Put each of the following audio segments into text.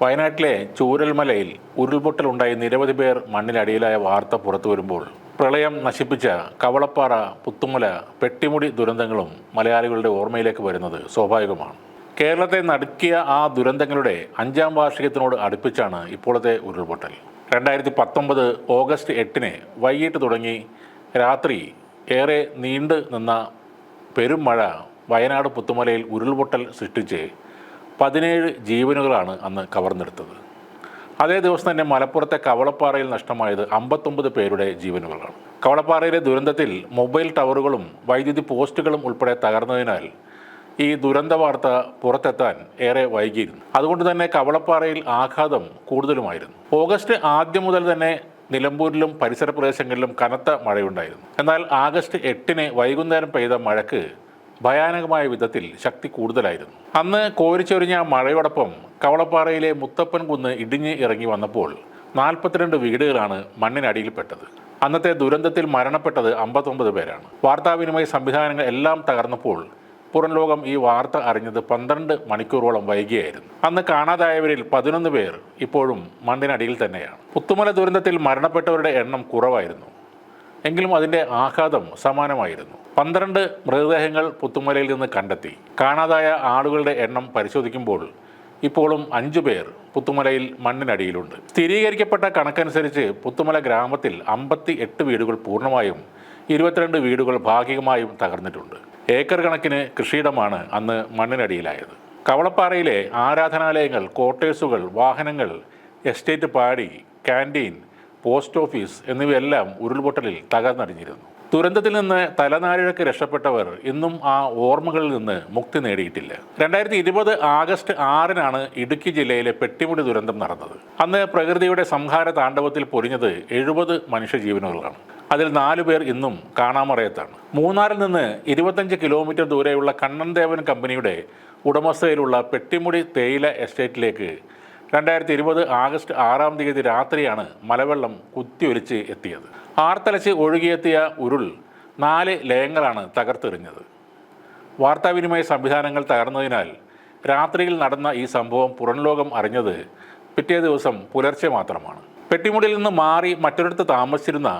വയനാട്ടിലെ ചൂരൽമലയിൽ ഉരുൾപൊട്ടലുണ്ടായി നിരവധി പേർ മണ്ണിനടിയിലായ വാർത്ത പുറത്തു വരുമ്പോൾ പ്രളയം നശിപ്പിച്ച കവളപ്പാറ പുത്തുമല പെട്ടിമുടി ദുരന്തങ്ങളും മലയാളികളുടെ ഓർമ്മയിലേക്ക് വരുന്നത് സ്വാഭാവികമാണ്. കേരളത്തെ നടുക്കിയ ആ ദുരന്തങ്ങളുടെ അഞ്ചാം വാർഷികത്തിനോട് അടുപ്പിച്ചാണ് ഇപ്പോഴത്തെ ഉരുൾപൊട്ടൽ. രണ്ടായിരത്തി പത്തൊമ്പത് ഓഗസ്റ്റ് എട്ടിന് വൈകിട്ട് തുടങ്ങി രാത്രി ഏറെ നീണ്ടു നിന്ന പെരുമഴ വയനാട് പുത്തുമലയിൽ ഉരുൾപൊട്ടൽ സൃഷ്ടിച്ച് പതിനേഴ് ജീവനുകളാണ് അന്ന് കവർന്നെടുത്തത്. അതേ ദിവസം തന്നെ മലപ്പുറത്തെ കവളപ്പാറയിൽ നഷ്ടമായത് അമ്പത്തൊമ്പത് പേരുടെ ജീവനുകളാണ്. കവളപ്പാറയിലെ ദുരന്തത്തിൽ മൊബൈൽ ടവറുകളും വൈദ്യുതി പോസ്റ്റുകളും ഉൾപ്പെടെ തകർന്നതിനാൽ ഈ ദുരന്ത വാർത്ത പുറത്തെത്താൻ ഏറെ വൈകിയിരുന്നു. അതുകൊണ്ട് തന്നെ കവളപ്പാറയിൽ ആഘാതം കൂടുതലുമായിരുന്നു. ഓഗസ്റ്റ് ആദ്യം മുതൽ തന്നെ നിലമ്പൂരിലും പരിസര പ്രദേശങ്ങളിലും കനത്ത മഴയുണ്ടായിരുന്നു. എന്നാൽ ആഗസ്റ്റ് എട്ടിന് വൈകുന്നേരം പെയ്ത മഴയ്ക്ക് ഭയാനകമായ വിധത്തിൽ ശക്തി കൂടുതലായിരുന്നു. അന്ന് കോരിച്ചൊരിഞ്ഞ മഴയോടൊപ്പം കവളപ്പാറയിലെ മുത്തപ്പൻ കുന്ന് ഇടിഞ്ഞ് ഇറങ്ങി വന്നപ്പോൾ നാൽപ്പത്തിരണ്ട് വീടുകളാണ് മണ്ണിനടിയിൽപ്പെട്ടത്. അന്നത്തെ ദുരന്തത്തിൽ മരണപ്പെട്ടത് അമ്പത്തൊമ്പത് പേരാണ്. വാർത്താവിനിമയ സംവിധാനങ്ങൾ എല്ലാം തകർന്നപ്പോൾ പുറം ലോകം ഈ വാർത്ത അറിഞ്ഞത് പന്ത്രണ്ട് മണിക്കൂറോളം വൈകിയായിരുന്നു. അന്ന് കാണാതായവരിൽ പതിനൊന്ന് പേർ ഇപ്പോഴും മണ്ണിനടിയിൽ തന്നെയാണ്. പുത്തുമല ദുരന്തത്തിൽ മരണപ്പെട്ടവരുടെ എണ്ണം കുറവായിരുന്നു. എങ്കിലും അതിന്റെ ആഘാതം സമാനമായിരുന്നു. പന്ത്രണ്ട് മൃതദേഹങ്ങൾ പുത്തുമലയിൽ നിന്ന് കണ്ടെത്തി. കാണാതായ ആളുകളുടെ എണ്ണം പരിശോധിക്കുമ്പോൾ ഇപ്പോഴും അഞ്ചു പേർ പുത്തുമലയിൽ മണ്ണിനടിയിലുണ്ട്. സ്ഥിരീകരിക്കപ്പെട്ട കണക്കനുസരിച്ച് പുത്തുമല ഗ്രാമത്തിൽ അമ്പത്തി എട്ട് വീടുകൾ പൂർണമായും ഇരുപത്തിരണ്ട് വീടുകൾ ഭാഗികമായും തകർന്നിട്ടുണ്ട്. ഏക്കർ കണക്കിന് കൃഷിയിടമാണ് അന്ന് മണ്ണിനടിയിലായത്. കവളപ്പാറയിലെ ആരാധനാലയങ്ങൾ ക്വാർട്ടേഴ്സുകൾ വാഹനങ്ങൾ എസ്റ്റേറ്റ് പാടി ക്യാന്റീൻ പോസ്റ്റ് ഓഫീസ് എന്നിവയെല്ലാം ഉരുൾപൊട്ടലിൽ തകർന്നടിഞ്ഞിരുന്നു. ദുരന്തത്തിൽ നിന്ന് തലനാരിഴക്ക് രക്ഷപ്പെട്ടവർ ഇന്നും ആ ഓർമ്മകളിൽ നിന്ന് മുക്തി നേടിയിട്ടില്ല. രണ്ടായിരത്തി ഇരുപത് ആഗസ്റ്റ് ആറിനാണ് ഇടുക്കി ജില്ലയിലെ പെട്ടിമുടി ദുരന്തം നടന്നത്. അന്ന് പ്രകൃതിയുടെ സംഹാര താണ്ഡവത്തിൽ പൊരിഞ്ഞത് എഴുപത് മനുഷ്യജീവനുകളാണ്. അതിൽ നാലു പേർ ഇന്നും കാണാമറയത്താണ്. മൂന്നാറിൽ നിന്ന് ഇരുപത്തഞ്ച് കിലോമീറ്റർ ദൂരെയുള്ള കണ്ണൻദേവൻ കമ്പനിയുടെ ഉടമസ്ഥയിലുള്ള പെട്ടിമുടി തേയില എസ്റ്റേറ്റിലേക്ക് രണ്ടായിരത്തി ഇരുപത് ആഗസ്റ്റ് ആറാം തീയതി രാത്രിയാണ് മലവെള്ളം കുത്തിയൊലിച്ച് എത്തിയത്. ആർത്തലച്ച് ഒഴുകിയെത്തിയ ഉരുൾ നാല് ലയങ്ങളാണ് തകർത്തെറിഞ്ഞത്. വാർത്താവിനിമയ സംവിധാനങ്ങൾ തകർന്നതിനാൽ രാത്രിയിൽ നടന്ന ഈ സംഭവം പുറംലോകം അറിഞ്ഞത് പിറ്റേ ദിവസം പുലർച്ചെ മാത്രമാണ്. പെട്ടിമുടിയിൽ നിന്ന് മാറി മറ്റൊരിടത്ത് താമസിച്ചിരുന്ന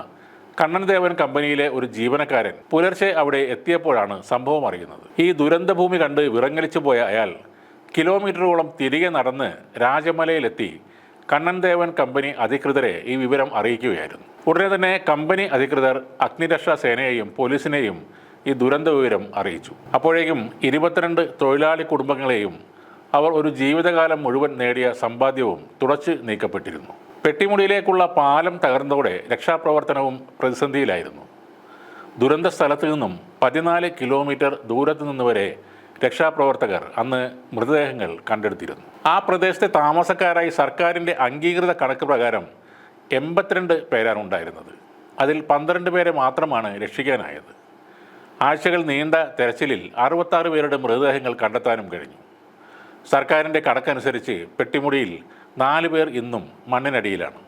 കണ്ണൻദേവൻ കമ്പനിയിലെ ഒരു ജീവനക്കാരൻ പുലർച്ചെ അവിടെ എത്തിയപ്പോഴാണ് സംഭവം അറിയുന്നത്. ഈ ദുരന്തഭൂമി കണ്ട് വിറങ്ങലിച്ചു പോയ അയാൾ കിലോമീറ്ററോളം തിരികെ നടന്ന് രാജമലയിലെത്തി കണ്ണൻദേവൻ കമ്പനി അധികൃതരെ ഈ വിവരം അറിയിക്കുകയായിരുന്നു. ഉടനെ തന്നെ കമ്പനി അധികൃതർ അഗ്നിരക്ഷാ സേനയെയും പോലീസിനെയും ഈ ദുരന്ത വിവരം അറിയിച്ചു. അപ്പോഴേക്കും ഇരുപത്തിരണ്ട് തൊഴിലാളി കുടുംബങ്ങളെയും അവർ ഒരു ജീവിതകാലം മുഴുവൻ നേടിയ സമ്പാദ്യവും തുടച്ചു നീക്കപ്പെട്ടിരുന്നു. പെട്ടിമുടിയിലേക്കുള്ള പാലം തകർന്നതോടെ രക്ഷാപ്രവർത്തനവും പ്രതിസന്ധിയിലായിരുന്നു. ദുരന്ത സ്ഥലത്തു നിന്നും പതിനാല് കിലോമീറ്റർ ദൂരത്തു നിന്ന് വരെ രക്ഷാപ്രവർത്തകർ അന്ന് മൃതദേഹങ്ങൾ കണ്ടെടുത്തിരുന്നു. ആ പ്രദേശത്തെ താമസക്കാരായി സർക്കാരിന്റെ അംഗീകൃത കണക്ക് പ്രകാരം എൺപത്തിരണ്ട് പേരാണ് ഉണ്ടായിരുന്നത്. അതിൽ പന്ത്രണ്ട് പേരെ മാത്രമാണ് രക്ഷിക്കാനായത്. ആഴ്ചകൾ നീണ്ട തെരച്ചിലിൽ അറുപത്താറ് പേരുടെ മൃതദേഹങ്ങൾ കണ്ടെത്താനും കഴിഞ്ഞു. സർക്കാരിന്റെ കണക്കനുസരിച്ച് പെട്ടിമുടിയിൽ നാല് പേർ ഇന്നും മണ്ണിനടിയിലാണ്.